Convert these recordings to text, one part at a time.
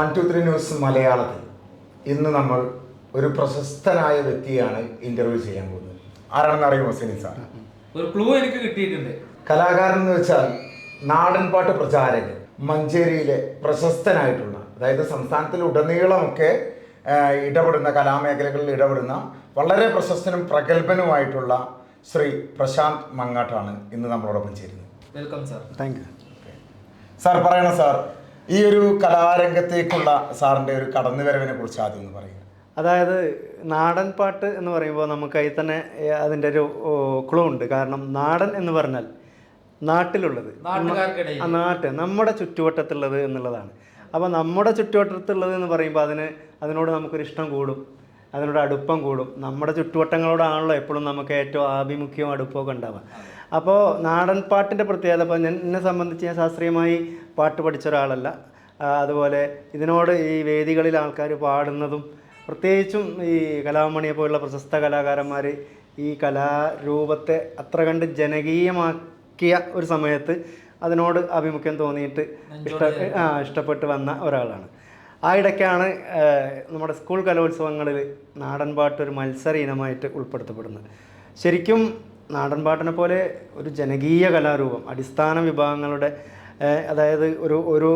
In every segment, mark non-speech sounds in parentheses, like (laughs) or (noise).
One two three news മലയാളത്തിൽ. ഇന്ന് നമ്മൾ ഒരു പ്രശസ്തനായ വ്യക്തിയാണ് ഇന്റർവ്യൂ ചെയ്യാൻ പോകുന്നത്. ആരാണെന്ന് അറിയുമോ സിനി സാർ? ഒരു ക്ലൂ എനിക്ക് കിട്ടിയിട്ടുണ്ട്. കലാകാരൻ എന്ന് വെച്ചാൽ നാടൻപാട്ട് പ്രചാരകൻ മഞ്ചേരിയിലെ പ്രശസ്തനായിട്ടുള്ള അതായത് സംസ്ഥാനത്തിൽ ഉടനീളമൊക്കെ ഇടപെടുന്ന കലാമേഖലകളിൽ ഇടപെടുന്ന വളരെ പ്രശസ്തനും പ്രഗത്ഭനുമായിട്ടുള്ള ശ്രീ പ്രശാന്ത് മങ്ങാട്ടാണ് ഇന്ന് നമ്മളോടൊപ്പം ചേരുന്നത്. Welcome sir thank you sir പറയണം സാർ ഈ ഒരു കലാരംഗത്തേക്കുള്ള സാറിന്റെ ഒരു കടന്നുവരവിനെ കുറിച്ച് ആദ്യം ഒന്ന് പറയുക. അതായത് നാടൻ പാട്ട് എന്ന് പറയുമ്പോൾ നമുക്ക് അതിൽ തന്നെ അതിന്റെ ഒരു ക്ലൂ ഉണ്ട്. കാരണം നാടൻ എന്ന് പറഞ്ഞാൽ നാട്ടിലുള്ളത്. നാട്ടുകാർക്കിടയിൽ. ആ നാട്ട് നമ്മുടെ ചുറ്റുവട്ടത്തുള്ളത് എന്നുള്ളതാണ്. അപ്പോൾ നമ്മുടെ ചുറ്റുവട്ടത്തുള്ളത് എന്ന് പറയുമ്പോൾ അതിന് അതിനോട് നമുക്കൊരു ഇഷ്ടം കൂടും. അതിനോട് അടുപ്പം കൂടും. നമ്മുടെ ചുറ്റുവട്ടങ്ങളോടാണല്ലോ എപ്പോഴും നമുക്ക് ഏറ്റവും ആഭിമുഖ്യവും അടുപ്പമൊക്കെ ഉണ്ടാവുക. അപ്പോൾ നാടൻ പാട്ടിന്റെ പ്രത്യേകത ഇപ്പോൾ ഞാൻ എന്നെ സംബന്ധിച്ച് ഞാൻ ശാസ്ത്രീയമായി പാട്ട് പഠിച്ച ഒരാളല്ല. അതുപോലെ ഇതിനോട് ഈ വേദികളിൽ ആൾക്കാർ പാടുന്നതും പ്രത്യേകിച്ചും ഈ കലാമണിയെ പോലുള്ള പ്രശസ്ത കലാകാരന്മാർ ഈ കലാരൂപത്തെ അത്ര കണ്ട് ജനകീയമാക്കിയ ഒരു സമയത്ത് അതിനോട് ആഭിമുഖ്യം തോന്നിയിട്ട് ഇഷ്ട ആ ഇഷ്ടപ്പെട്ട് വന്ന ഒരാളാണ്. ആ ഇടയ്ക്കാണ് നമ്മുടെ സ്കൂൾ കലോത്സവങ്ങളിൽ നാടൻപാട്ട് ഒരു മത്സര ഇനമായിട്ട് ഉൾപ്പെടുത്തപ്പെടുന്നത്. ശരിക്കും നാടൻപാട്ടിനെ പോലെ ഒരു ജനകീയ കലാരൂപം അടിസ്ഥാന വിഭാഗങ്ങളുടെ അതായത് ഒരു ഒരു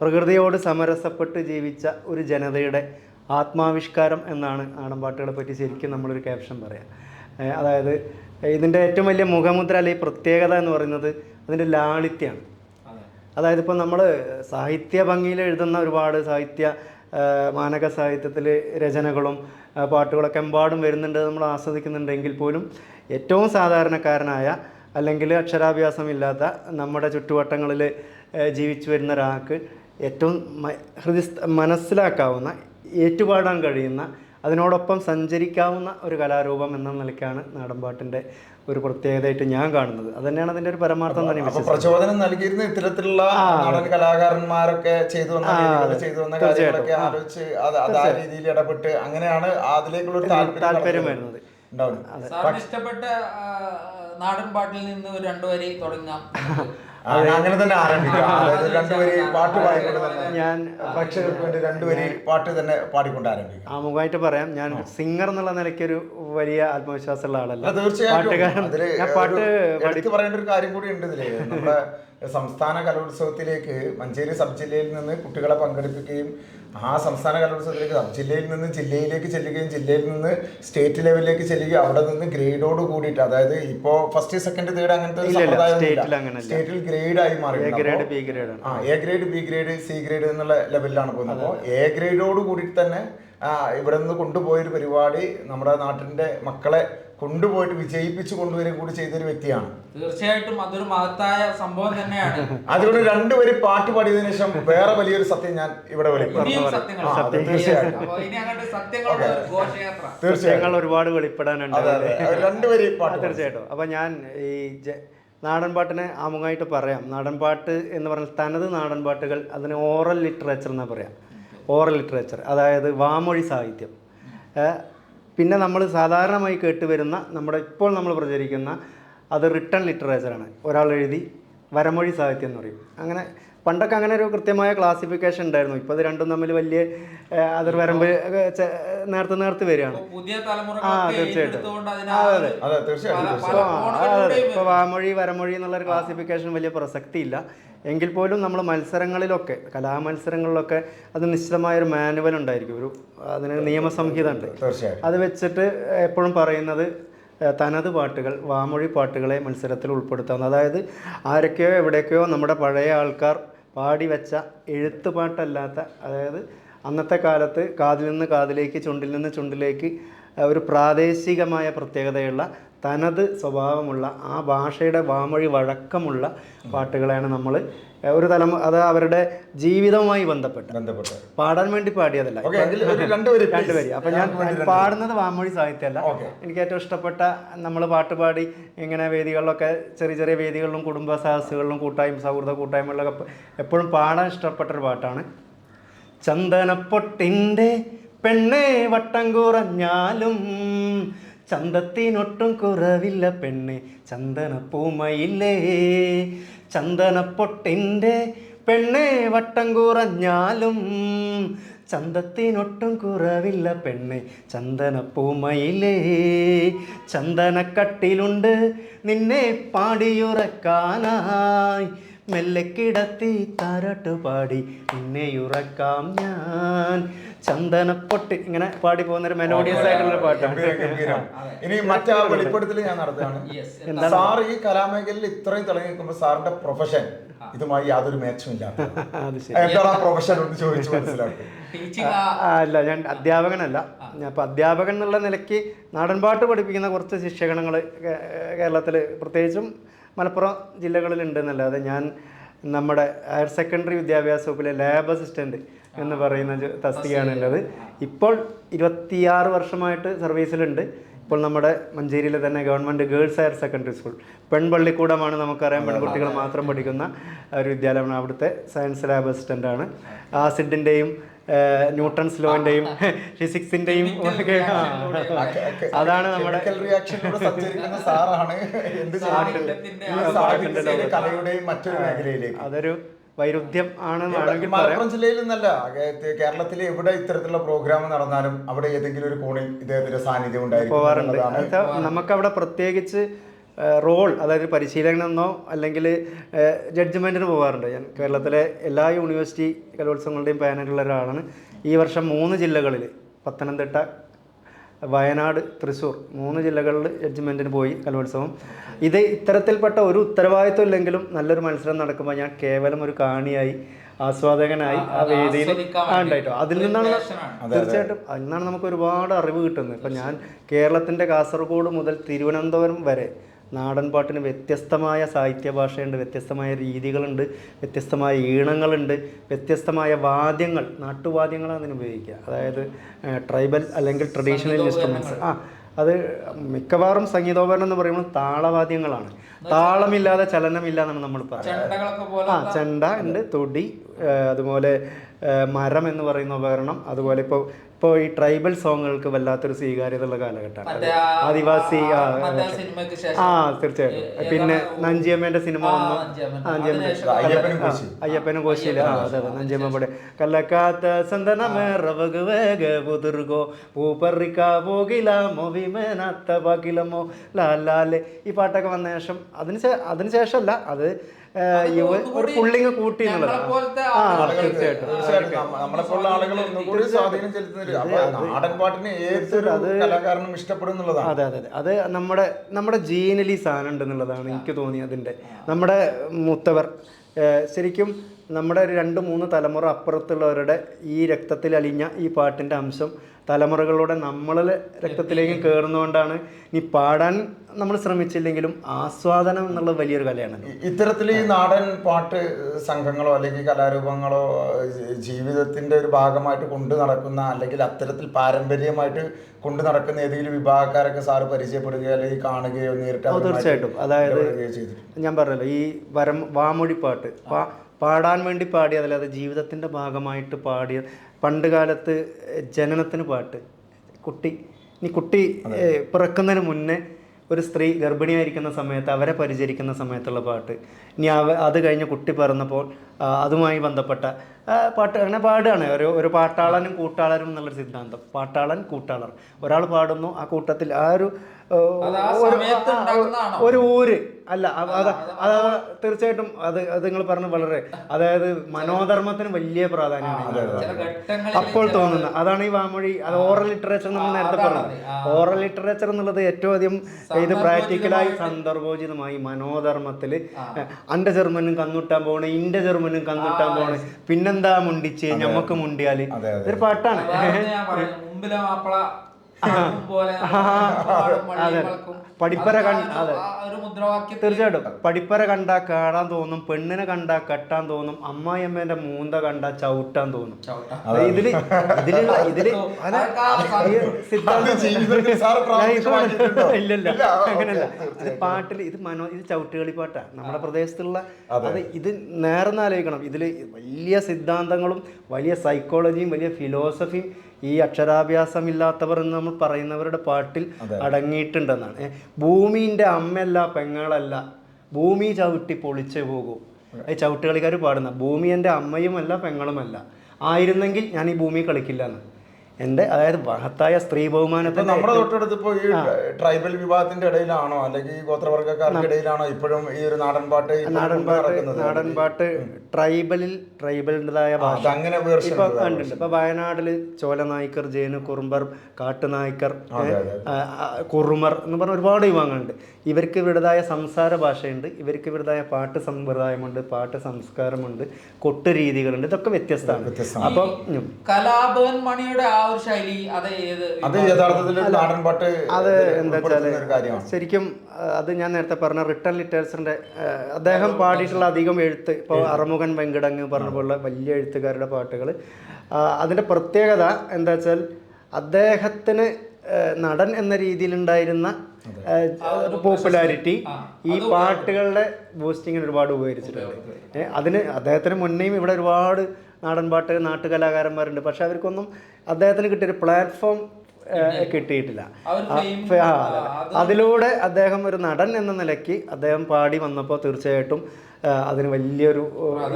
പ്രകൃതിയോട് സമരസപ്പെട്ട് ജീവിച്ച ഒരു ജനതയുടെ ആത്മാവിഷ്കാരം എന്നാണ് നാടൻപാട്ടുകളെ പറ്റി ശരിക്കും നമ്മളൊരു ക്യാപ്ഷൻ പറയാം. അതായത് ഇതിന്റെ ഏറ്റവും വലിയ മുഖമുദ്ര അല്ലെങ്കിൽ പ്രത്യേകത എന്ന് പറയുന്നത് അതിന്റെ ലാളിത്യമാണ്. അതായത് ഇപ്പോൾ നമ്മൾ സാഹിത്യ ഭംഗിയിൽ എഴുതുന്ന ഒരുപാട് സാഹിത്യ മാനക സാഹിത്യത്തിൽ രചനകളും പാട്ടുകളൊക്കെ എമ്പാടും വരുന്നുണ്ട് നമ്മൾ ആസ്വദിക്കുന്നുണ്ടെങ്കിൽ പോലും ഏറ്റവും സാധാരണക്കാരനായ അല്ലെങ്കിൽ അക്ഷരാഭ്യാസമില്ലാത്ത നമ്മുടെ ചുറ്റുവട്ടങ്ങളിൽ ജീവിച്ചു വരുന്ന ഒരാൾക്ക് ഏറ്റവും ഹൃദയ മനസ്സിലാക്കാവുന്ന ഏറ്റുപാടാൻ കഴിയുന്ന അതിനോടൊപ്പം സഞ്ചരിക്കാവുന്ന ഒരു കലാരൂപം എന്ന നിലയ്ക്കാണ് നാടൻപാട്ടിന്റെ ഒരു പ്രത്യേകതയായിട്ട് ഞാൻ കാണുന്നത്. അത് തന്നെയാണ് അതിന്റെ ഒരു പരമാർത്ഥം തന്നെ പ്രചോദനം നൽകിയിരുന്ന ഇത്തരത്തിലുള്ള നാടൻ കലാകാരന്മാരൊക്കെ ചെയ്തു വന്ന. ചെയ്തു വന്ന കാര്യങ്ങളൊക്കെ ആ. ആലോചിച്ച് അത് ആ രീതിയിൽ ഇടപെട്ട് അങ്ങനെയാണ് അതിലേക്കുള്ള ഒരു താല്പര്യം വരുന്നത്. ഇഷ്ടപ്പെട്ട നാടൻപാട്ടിൽ നാടൻ പാട്ടിൽ നിന്ന് ഒരു രണ്ടു വരി തുടങ്ങാം. (laughs) അങ്ങനെ തന്നെ ആരംഭിക്കാം. രണ്ടുപേരി പാട്ട് പാടിക്കൊണ്ട് ഞാൻ വേണ്ടി രണ്ടുപേരി പാട്ട് തന്നെ പാടിക്കൊണ്ട് ആരംഭിക്കാം. ആമുഖമായിട്ട് പറയാം ഞാൻ സിംഗർ എന്നുള്ള നിലയ്ക്ക് ഒരു വലിയ ആത്മവിശ്വാസമുള്ള ആളല്ല. തീർച്ചയായിട്ടും. പാട്ടുകാരൻ. അതിൽ ഞാൻ പാട്ട് എടുത്തു പറയേണ്ട ഒരു കാര്യം കൂടി ഉണ്ട് ഇതിൽ. നമ്മുടെ സംസ്ഥാന കലോത്സവത്തിലേക്ക് മഞ്ചേരി സബ് ജില്ലയിൽ നിന്ന് കുട്ടികളെ പങ്കെടുപ്പിക്കുകയും ആ സംസ്ഥാന കലോത്സവത്തിലേക്ക് ജില്ലയിൽ നിന്ന് ജില്ലയിലേക്ക് ചെല്ലുകയും ജില്ലയിൽ നിന്ന് സ്റ്റേറ്റ് ലെവലിലേക്ക് ചെല്ലുകയും അവിടെ നിന്ന് ഗ്രേഡോട് കൂടിയിട്ട് അതായത് ഇപ്പോ ഫസ്റ്റ് സെക്കൻഡ് തേർഡ് അങ്ങനത്തെ ഒരു സമ്പ്രദായം സ്റ്റേറ്റിൽ ഗ്രേഡ് ആയി മാറി. എ ഗ്രേഡ് ബി ഗ്രേഡ് ആ A grade B grade C grade എന്നുള്ള ലെവലിലാണ് പോകുന്നത്. അപ്പോൾ എ ഗ്രേഡോട് കൂടിയിട്ട് തന്നെ ഇവിടെ നിന്ന് കൊണ്ടുപോയൊരു പരിപാടി നമ്മുടെ നാട്ടിന്റെ മക്കളെ കൊണ്ടുപോയിട്ട് വിജയിപ്പിച്ചു കൊണ്ടുവരികയും കൂടി ചെയ്തൊരു വ്യക്തിയാണ്. തീർച്ചയായിട്ടും അതൊരു മഹത്തായ സംഭവം തന്നെയാണ്. അതുകൊണ്ട് രണ്ടുപേരും പാട്ട് പാടിയതിനു ശേഷം വേറെ വലിയൊരു സത്യം ഞാൻ ഇവിടെ തീർച്ചയായും ഒരുപാട് വെളിപ്പെടാനുണ്ട്. രണ്ടുപേരും പാട്ട് തീർച്ചയായിട്ടും. അപ്പൊ ഞാൻ ഈ നാടൻപാട്ടിനെ നാടൻ പാട്ടിനെ ആമുഖമായിട്ട് പറയാം. നാടൻപാട്ട് എന്ന് പറഞ്ഞാൽ തനത് നാടൻപാട്ടുകൾ അതിന് ഓറൽ ലിറ്ററേച്ചർ എന്നാ പറയാം. Oral literature. അതായത് വാമൊഴി സാഹിത്യം. പിന്നെ നമ്മൾ സാധാരണമായി കേട്ടുവരുന്ന നമ്മുടെ ഇപ്പോൾ നമ്മൾ പ്രചരിക്കുന്ന അത് റിട്ടൺ ലിറ്ററേച്ചറാണ് ഒരാൾ എഴുതി വരമൊഴി സാഹിത്യം എന്ന് പറയും. അങ്ങനെ പണ്ടൊക്കെ അങ്ങനെ ഒരു കൃത്യമായ ക്ലാസിഫിക്കേഷൻ ഉണ്ടായിരുന്നു. ഇപ്പോൾ ഇത് രണ്ടും തമ്മിൽ വലിയ അതിർവരമ്പ് നേരത്തെ നേർത്ത് വരികയാണ്. ആ, തീർച്ചയായിട്ടും. അതെ, തീർച്ചയായിട്ടും ഇപ്പോൾ വാമൊഴി വരമൊഴി എന്നുള്ളൊരു ക്ലാസിഫിക്കേഷൻ വലിയ പ്രസക്തിയില്ല. എങ്കിൽ പോലും നമ്മൾ മത്സരങ്ങളിലൊക്കെ കലാമത്സരങ്ങളിലൊക്കെ അത് നിശ്ചിതമായ ഒരു മാനുവൽ ഉണ്ടായിരിക്കും. ഒരു അതിന് നിയമസംഹിത ഉണ്ട് അത് വെച്ചിട്ട് എപ്പോഴും പറയുന്നത് തനത് പാട്ടുകൾ വാമൊഴി പാട്ടുകളെ മത്സരത്തിൽ ഉൾപ്പെടുത്താവുന്ന അതായത് ആരൊക്കെയോ എവിടെയൊക്കെയോ നമ്മുടെ പഴയ ആൾക്കാർ പാടി വെച്ച എഴുത്തുപാട്ടല്ലാത്ത അതായത് അന്നത്തെ കാലത്ത് കാതിൽ നിന്ന് കാതിലേക്ക് ചുണ്ടിൽ നിന്ന് ചുണ്ടിലേക്ക് ഒരു പ്രാദേശികമായ പ്രത്യേകതയുള്ള തനത് സ്വഭാവമുള്ള ആ ഭാഷയുടെ വാമൊഴി വഴക്കമുള്ള പാട്ടുകളെയാണ് നമ്മൾ ഒരു തലമു അത് അവരുടെ ജീവിതവുമായി ബന്ധപ്പെട്ട്. ബന്ധപ്പെട്ട്. പാടാൻ വേണ്ടി പാടിയതല്ല. രണ്ടുപേരും അപ്പൊ ഞാൻ പാടുന്നത് വാമൊഴി സാഹിത്യമല്ല. എനിക്ക് ഏറ്റവും ഇഷ്ടപ്പെട്ട നമ്മൾ പാട്ട് പാടി ഇങ്ങനെ വേദികളിലൊക്കെ ചെറിയ ചെറിയ വേദികളിലും കുടുംബ സാഹസുകളിലും കൂട്ടായ്മ സൗഹൃദ കൂട്ടായ്മകളിലൊക്കെ എപ്പോഴും പാടാൻ ഇഷ്ടപ്പെട്ട ഒരു പാട്ടാണ്. ചന്ദനപ്പൊട്ടിന്റെ പെണ്ണേ വട്ടം കുറഞ്ഞാലും ചന്തത്തിനൊട്ടും കുറവില്ല പെണ്ണ് ചന്ദനപ്പൂമയില്ലേ ചന്ദനപ്പൊട്ടിന്റെ പെണ്ണേ വട്ടം കുറഞ്ഞാലും ചന്തത്തിനൊട്ടും കുറവില്ല പെണ്ണ് ചന്ദനപ്പൂമയിലേ ചന്ദനക്കട്ടിലുണ്ട് നിന്നെ പാടിയുറക്കാനായി. മെല്ലെ കിടത്തി താരാട്ടുപാടി നിന്നെ ഉറക്കാം ഞാൻ. ചന്ദനപ്പൊട്ട് ഇങ്ങനെ പാടി പോകുന്നൊരു മെലോഡിയസ് ആയിട്ടുള്ള പാട്ടാണ്. ഇനി മറ്റാ വെളിപ്പെടുത്തൽ ഞാൻ നടത്തുകയാണ്. സാർ ഈ കലാമേഖലയിൽ ഇത്രയും തിളങ്ങി നിൽക്കുമ്പോൾ സാറിന്റെ പ്രൊഫഷൻ ഇതുമായി യാതൊരു മാച്ചും ഇല്ല. (laughs) അത് ശരി. എന്താണ് പ്രൊഫഷൻ എന്ന് ചോദിച്ചു മനസ്സിലാക്കും. ടീച്ചിങ് അല്ല ഞാൻ അധ്യാപകനല്ല. ഞാൻ ഇപ്പം അധ്യാപകൻ എന്നുള്ള നിലയ്ക്ക് നാടൻപാട്ട് പഠിപ്പിക്കുന്ന കുറച്ച് ശിക്ഷകണങ്ങൾ കേരളത്തിൽ പ്രത്യേകിച്ചും മലപ്പുറം ജില്ലകളിൽ ഉണ്ടെന്നല്ലാതെ ഞാൻ നമ്മുടെ ഹയർ സെക്കൻഡറി വിദ്യാഭ്യാസ വകുപ്പിലെ ലാബ് അസിസ്റ്റന്റ് എന്ന് പറയുന്ന തസ്തികയാണുള്ളത് തസ്തികയാണ് ഉള്ളത്. ഇപ്പോൾ ഇരുപത്തിയാറ് വർഷമായിട്ട് സർവീസിലുണ്ട് ഇപ്പോൾ നമ്മുടെ മഞ്ചേരിയിലെ തന്നെ government girls higher secondary school പെൺപള്ളിക്കൂടമാണ് നമുക്കറിയാം. പെൺകുട്ടികൾ മാത്രം പഠിക്കുന്ന ഒരു വിദ്യാലയമാണ് അവിടുത്തെ സയൻസ് ലാബ് അസിസ്റ്റന്റാണ് ആസിഡിന്റെയും ന്യൂട്ടൺസ് ലോന്റെയും ഫിസിക്സിന്റെയും ഒക്കെ അതാണ് നമ്മുടെ കലയുടെയും മറ്റൊരു മേഖലയിലേക്ക്. അതൊരു വൈരുദ്ധ്യം ആണ് മലപ്പുറം ജില്ലയിൽ നിന്നല്ല കേരളത്തിൽ കേരളത്തിലെ എവിടെ ഇത്തരത്തിലുള്ള പ്രോഗ്രാം നടന്നാലും അവിടെ ഏതെങ്കിലും ഒരു കോണിൽ ഇദ്ദേഹത്തിന്റെ സാന്നിധ്യം ഉണ്ടായിരിക്കും നമുക്ക് അവിടെ പ്രത്യേകിച്ച് റോൾ അതായത് പരിശീലനമെന്നോ അല്ലെങ്കിൽ ജഡ്ജ്മെന്റിന് പോകാറുണ്ട്. ഞാൻ കേരളത്തിലെ എല്ലാ യൂണിവേഴ്സിറ്റി കലോത്സവങ്ങളുടെയും പാനലുള്ള ഒരാളാണ്. ഈ വർഷം മൂന്ന് ജില്ലകളിൽ പത്തനംതിട്ട വയനാട് തൃശ്ശൂർ മൂന്ന് ജില്ലകളിൽ ജഡ്ജ്മെന്റിന് പോയി കലോത്സവം. ഇത് ഇത്തരത്തിൽപ്പെട്ട ഒരു ഉത്തരവാദിത്വം ഇല്ലെങ്കിലും നല്ലൊരു മത്സരം നടക്കുമ്പോൾ ഞാൻ കേവലം ഒരു കാണിയായി ആസ്വാദകനായി ആ വേദിയിൽ ഉണ്ടായിട്ടോ. അതിൽ നിന്നാണ്. തീർച്ചയായിട്ടും അതിൽ നിന്നാണ് നമുക്ക് ഒരുപാട് അറിവ് കിട്ടുന്നത്. ഇപ്പം ഞാൻ കേരളത്തിന്റെ കാസർഗോഡ് മുതൽ തിരുവനന്തപുരം വരെ നാടൻ പാട്ടിന് വ്യത്യസ്തമായ സാഹിത്യ ഭാഷയുണ്ട് വ്യത്യസ്തമായ രീതികളുണ്ട് വ്യത്യസ്തമായ ഈണങ്ങളുണ്ട് വ്യത്യസ്തമായ വാദ്യങ്ങൾ നാട്ടുവാദ്യങ്ങളാണ് അതിന് ഉപയോഗിക്കുക. അതായത് ട്രൈബൽ അല്ലെങ്കിൽ ട്രഡീഷണൽ ഇൻസ്ട്രുമെന്റ്സ് ആ അത് മിക്കവാറും സംഗീതോപകരണം എന്ന് പറയുമ്പോൾ താളവാദ്യങ്ങളാണ്. താളമില്ലാതെ ചലനമില്ല എന്നാണ് നമ്മൾ പറയുന്നത്. ആ ചെണ്ട ഉണ്ട് തൊടി അതുപോലെ മരം എന്ന് പറയുന്ന ഉപകരണം അതുപോലെ ഇപ്പോൾ ഇപ്പോൾ ഈ ട്രൈബൽ സോങ്ങുകൾക്ക് വല്ലാത്തൊരു സ്വീകാര്യത ഉള്ള കാലഘട്ടമാണ് ആ- ആദിവാസി ആ, തീർച്ചയായിട്ടും. പിന്നെ നഞ്ചിയമ്മേന്റെ സിനിമ വന്നു. അയ്യപ്പനും ആ അതെ അതെ. നഞ്ചിയമ്മയുടെ കല്ലക്കാത്ത സന്തനമേ വേഗ പുതിർഗോ. പൂപ്പറിക്ക പോകിലമോ. വിമനത്ത പകിലമോ ലാലാലെ ഈ പാട്ടൊക്കെ വന്ന ശേഷം അതിന് അതിനുശേഷമല്ല ശേഷമല്ല അത് ഒരു- പുള്ളിങ് കൂട്ടി നമ്മളെപ്പോലുള്ള ആളുകൾ ഒന്നുകൂടി സ്വാധീനം ചെലുത്തുന്ന നാടൻ പാട്ടിനെ ഏതൊരു കലാകാരനും ഇഷ്ടപ്പെടും എന്നുള്ളതാണ് അതെ അതെ. അതെ നമ്മുടെ നമ്മുടെ ജീനലി ഈ സാധനം ഉണ്ടെന്നുള്ളതാണ് എനിക്ക് തോന്നി അതിന്റെ. നമ്മുടെ മൂത്തവർ. ശരിക്കും നമ്മുടെ ഒരു രണ്ട് മൂന്ന് തലമുറ അപ്പുറത്തുള്ളവരുടെ ഈ രക്തത്തിൽ അലിഞ്ഞ ഈ പാട്ടിന്റെ അംശം തലമുറകളിലൂടെ നമ്മളെ രക്തത്തിലേക്കും കയറുന്നതുകൊണ്ടാണ് ഇനി പാടാൻ നമ്മൾ ശ്രമിച്ചില്ലെങ്കിലും ആസ്വാദനം എന്നുള്ള വലിയൊരു കലയാണ്. ഇത്തരത്തിൽ ഈ നാടൻ പാട്ട് സംഘങ്ങളോ അല്ലെങ്കിൽ കലാരൂപങ്ങളോ ജീവിതത്തിന്റെ ജീവിതത്തിന്റെ ഒരു ഭാഗമായിട്ട് കൊണ്ടു നടക്കുന്ന അല്ലെങ്കിൽ അത്തരത്തിൽ പാരമ്പര്യമായിട്ട് കൊണ്ടു നടക്കുന്ന ഏതെങ്കിലും വിഭാഗക്കാരൊക്കെ സാറ് പരിചയപ്പെടുകയോ അല്ലെങ്കിൽ കാണുകയോ നേരിട്ട് തീർച്ചയായിട്ടും. അതായത് ഞാൻ പറഞ്ഞല്ലോ ഈ വരം വാമൊഴിപ്പാട്ട് പാടാൻ വേണ്ടി പാടിയതല്ലാതെ ജീവിതത്തിന്റെ ഭാഗമായിട്ട് പാടിയ പണ്ട് കാലത്ത് ജനനത്തിന് പാട്ട്. കുട്ടി ഇനി കുട്ടി പിറക്കുന്നതിന് മുന്നേ ഒരു സ്ത്രീ ഗർഭിണിയായിരിക്കുന്ന സമയത്ത് അവരെ പരിചരിക്കുന്ന സമയത്തുള്ള പാട്ട്. ഇനി അവ അത് കഴിഞ്ഞ് കുട്ടി പിറന്നപ്പോൾ അതുമായി ബന്ധപ്പെട്ട പാട്ട് അങ്ങനെ പാടുകയാണ്. ഒരു ഒരു പാട്ടാളനും കൂട്ടാളനും എന്നുള്ളൊരു സിദ്ധാന്തം. പാട്ടാളൻ കൂട്ടാളർ. ഒരാൾ പാടുന്നു ആ കൂട്ടത്തിൽ ആ ഒരു ഒരു- ഊര്. അല്ല അത് തീർച്ചയായിട്ടും അത് നിങ്ങൾ പറഞ്ഞ വളരെ അതായത് മനോധർമ്മത്തിന് വലിയ പ്രാധാന്യമാണ് അപ്പോൾ തോന്നുന്നത് തോന്നുന്ന. അതാണ് ഈ വാമൊഴി അത് ഓറൽ ലിറ്ററേച്ചർ നമ്മൾ നേരത്തെ പറഞ്ഞത് ഓറൽ ലിറ്ററേച്ചർ എന്നുള്ളത് ഏറ്റവും അധികം ഇത് പ്രാക്ടിക്കലായി സന്ദർഭോചിതമായി മനോധർമ്മത്തിൽ അന്റെ ജർമ്മനും കന്നുട്ടാൻ പോണേ ഇന്റെ ജർമ്മനും കന്നുട്ടാൻ പോണ്. പിന്നെന്താ മുണ്ടിച്ച്? ഞമ്മക്ക് മുണ്ടിയാൽ. ഇതൊരു പാട്ടാണ്. മുമ്പിലെ മാപ്പിള പാടും പോലെ പാടും വള്ളികൾക്കും. പഠിപ്പര കണ്ട അതെ. തീർച്ചയായിട്ടും പഠിപ്പര കണ്ടാ കാടാൻ തോന്നും പെണ്ണിനെ കണ്ടാ കെട്ടാൻ തോന്നും അമ്മായിയമ്മേന്റെ മൂന്ത കണ്ട ചവിട്ടാൻ തോന്നും. ഇതിൽ ഇതിലുള്ള ഇതിൽ? ഇല്ലല്ല ഇല്ല, അങ്ങനല്ല ഇത് പാട്ടിൽ ഇത് മനോ ഇത് ചവിട്ടുകളി പാട്ടാ നമ്മുടെ പ്രദേശത്തുള്ള അത് ഇത് നേർന്നാലോചിക്കണം ഇതിൽ വലിയ സിദ്ധാന്തങ്ങളും വലിയ സൈക്കോളജിയും വലിയ ഫിലോസഫിയും ഈ അക്ഷരാഭ്യാസമില്ലാത്തവർ എന്ന് നമ്മൾ പറയുന്നവരുടെ പാട്ടിൽ അടങ്ങിയിട്ടുണ്ടെന്നാണ്. ഭൂമിന്റെ അമ്മയല്ല പെങ്ങളല്ല. ഭൂമി ചവിട്ടി പൊളിച്ചു പോകും. അത്. ചവിട്ടുകളിക്കാർ പാടുന്ന ഭൂമി എന്റെ അമ്മയുമല്ല പെങ്ങളുമല്ല. ആയിരുന്നെങ്കിൽ ഞാൻ ഈ ഭൂമി കളിക്കില്ല എന്ന് എന്റെ അതായത് മഹത്തായ സ്ത്രീ ബഹുമാനത്തെ നമ്മുടെ തൊട്ടടുത്ത് ഇപ്പോൾ ഈ ട്രൈബൽ വിഭാഗത്തിന്റെ ഇടയിലാണോ? അല്ലെങ്കിൽ ഗോത്രവർഗക്കാരുടെ ഇടയിലാണോ ഇപ്പോഴും ഈ ഒരു നാടൻ പാട്ട് നാടൻ പാട്ട് നാടൻ പാട്ട് ട്രൈബലിൽ ട്രൈബലിന്റെതായ ഭാഷ. അങ്ങനെ വേർഷൻ ഇപ്പൊ കണ്ടിട്ടുണ്ട്. ഇപ്പൊ വയനാട്ടിൽ ചോലനായ്ക്കർ ജേനു കുറുമ്പർ കാട്ടുനായ്ക്കർ കുറുമർ എന്ന് പറഞ്ഞ ഒരുപാട് വിഭാഗങ്ങളുണ്ട്. ഇവർക്ക് ഇവരുടേതായ സംസാര ഭാഷയുണ്ട്. ഇവർക്ക് ഇവരുടേതായ പാട്ട് സമ്പ്രദായമുണ്ട് പാട്ട് സംസ്കാരമുണ്ട് കൊട്ടു രീതികളുണ്ട്. ഇതൊക്കെ വ്യത്യസ്തമാണ്. വ്യത്യസ്തമാണ്. അപ്പം കലാഭവൻ മണിയുടെ ആ ഒരു ശൈലി അത് ഏത് അത് യഥാർത്ഥത്തിൽ ഒരു നാടൻ പാട്ട് അത് എന്താ ശരിക്കും അത് ഞാൻ നേരത്തെ പറഞ്ഞ റിട്ടൺ ലിറ്റേഴ്സിന്റെ അദ്ദേഹം പാടിയിട്ടുള്ള അധികം എഴുത്ത് ഇപ്പോൾ അറമുഖൻ വെങ്കടങ്ങ് പറഞ്ഞ പോലുള്ള വലിയ എഴുത്തുകാരുടെ പാട്ടുകൾ അതിന്റെ പ്രത്യേകത എന്താ വെച്ചാൽ അദ്ദേഹത്തിന് നടൻ എന്ന രീതിയിലുണ്ടായിരുന്ന പോപ്പുലാരിറ്റി ഈ പാട്ടുകളുടെ ബൂസ്റ്റിങ്ങിന് ഒരുപാട് ഉപകരിച്ചിട്ടുണ്ട്. അതിന് അദ്ദേഹത്തിന് മുന്നേയും ഇവിടെ ഒരുപാട് നാടൻ പാട്ട് നാട്ടുകലാകാരന്മാരുണ്ട്. പക്ഷെ അവർക്കൊന്നും അദ്ദേഹത്തിന് കിട്ടിയൊരു പ്ലാറ്റ്ഫോം കിട്ടിയിട്ടില്ല. അതിലൂടെ അദ്ദേഹം ഒരു നടൻ എന്ന നിലയ്ക്ക് അദ്ദേഹം പാടി വന്നപ്പോൾ തീർച്ചയായിട്ടും അതിന് വലിയൊരു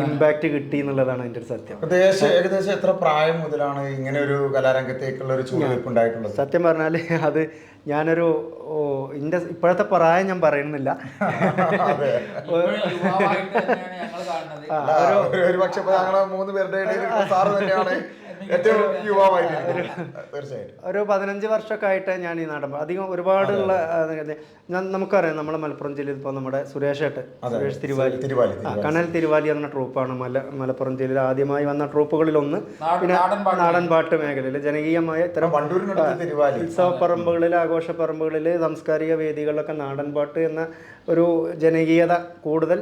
ഇമ്പാക്റ്റ് കിട്ടി എന്നുള്ളതാണ് അതിന്റെ ഒരു സത്യം. ഏകദേശം ഏകദേശം എത്ര പ്രായം മുതലാണ് ഇങ്ങനെ ഒരു കലാരംഗത്തേക്കുള്ള ഒരു ചുവടുവെപ്പ് ഉണ്ടായിട്ടുള്ളത്? സത്യം പറഞ്ഞാൽ അത് ഞാനൊരു ഓ, ഇന്റെ ഇപ്പോഴത്തെ പ്രായം ഞാൻ പറയുന്നില്ല. ഇപ്പോഴും യുവാവായിട്ട് തന്നെയാണ് ഞങ്ങൾ കാണുന്നത്. ഒരു- പക്ഷെ ഞങ്ങളെ മൂന്ന് പേരുടെ ഇടയിൽ സാറ് തന്നെയാണ്. ഏറ്റവും യുവാവായിട്ട് തീർച്ചയായിട്ടും. ഒരു പതിനഞ്ച് വർഷമൊക്കെ ആയിട്ട് ഞാൻ ഈ നാടൻ അധികം ഒരുപാടുള്ള ഉള്ള ഞാൻ നമുക്കറിയാം നമ്മളെ മലപ്പുറം ജില്ലയിൽ ഇപ്പോൾ നമ്മുടെ സുരേഷ് ഏട്ട് സുരേഷ് തിരുവാലി. തിരുവാലി, ആ കനൽ തിരുവാലി എന്ന ട്രൂപ്പാണ് മല മലപ്പുറം ജില്ലയിൽ ആദ്യമായി വന്ന ട്രൂപ്പുകളിൽ ഒന്ന് പിന്നെ നാടൻ പാട്ട്. മേഖലയിൽ ജനകീയമായ ഇത്തരം ഉത്സവ പറമ്പുകളിൽ ഉത്സവപ്പറമ്പുകളിൽ ആഘോഷപ്പറമ്പുകളിൽ സാംസ്കാരിക വേദികളിലൊക്കെ നാടൻ പാട്ട് എന്ന ഒരു ജനകീയത കൂടുതൽ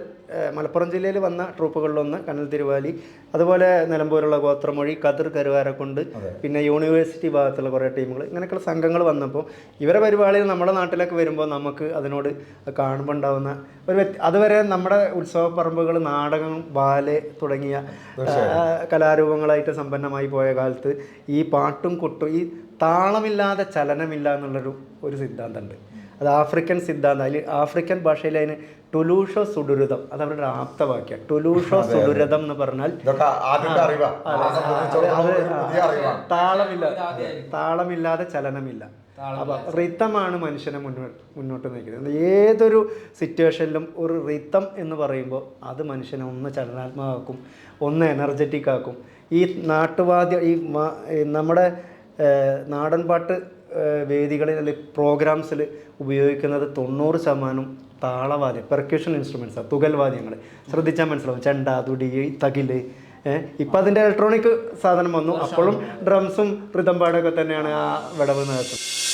മലപ്പുറം ജില്ലയിൽ വന്ന ട്രൂപ്പുകളിലൊന്ന് കനൽ തിരുവാലി അതുപോലെ നിലമ്പൂരുള്ള ഗോത്രമൊഴി കതിർ കരുവാരക്കുണ്ട് പിന്നെ യൂണിവേഴ്സിറ്റി ഭാഗത്തുള്ള കുറേ ടീമുകൾ ഇങ്ങനെയൊക്കെയുള്ള സംഘങ്ങൾ വന്നപ്പോൾ ഇവരെ പരിപാടിയിൽ നമ്മുടെ നാട്ടിലൊക്കെ വരുമ്പോൾ നമുക്ക് അതിനോട് കാണുമ്പോൾ ഉണ്ടാകുന്ന ഒരു അതുവരെ നമ്മുടെ ഉത്സവ പറമ്പുകൾ നാടകം ബാൽ തുടങ്ങിയ കലാരൂപങ്ങളായിട്ട് സമ്പന്നമായി പോയ കാലത്ത് ഈ പാട്ടും കൊട്ടും ഈ താളമില്ലാതെ ചലനമില്ല എന്നുള്ളൊരു ഒരു സിദ്ധാന്തമുണ്ട്. അത് ആഫ്രിക്കൻ സിദ്ധാന്തം. അതിൽ ആഫ്രിക്കൻ ഭാഷയിൽ അതിന് ടുലൂഷോ സുഡുരുതം അത് അവരുടെ ആപ്തവാക്യം. ടുലൂഷോ സുഡുരുതം എന്ന് പറഞ്ഞാൽ താളമില്ല താളമില്ലാതെ ചലനമില്ല. അപ്പൊ റിത്തമാണ് മനുഷ്യനെ മുന്നോട്ട് മുന്നോട്ട് നയിക്കുന്നത്. ഏതൊരു സിറ്റുവേഷനിലും ഒരു റിത്തം എന്ന് പറയുമ്പോൾ അത് മനുഷ്യനെ ഒന്ന് ചലനാത്മകമാക്കും ഒന്ന് എനർജറ്റിക് ആക്കും ഈ നാട്ടുവാദ്യ ഈ നമ്മുടെ നാടൻപാട്ട് നാടൻ പാട്ട് വേദികളിൽ അല്ലെങ്കിൽ പ്രോഗ്രാംസിൽ ഉപയോഗിക്കുന്നത് തൊണ്ണൂറ് ശതമാനം താളവാദ്യം പെർക്യൂഷൻ ആണ് തുകൽവാദ്യങ്ങൾ ശ്രദ്ധിച്ചാൽ മനസ്സിലാവും. ചെണ്ട തുടി തകിൽ ഏഹ് ഇപ്പം അതിന്റെ ഇലക്ട്രോണിക് സാധനം വന്നു. അപ്പോഴും ഡ്രംസും റിതം പാടൊക്കെ തന്നെയാണ് ആ വിടവ് നടത്തുന്നത്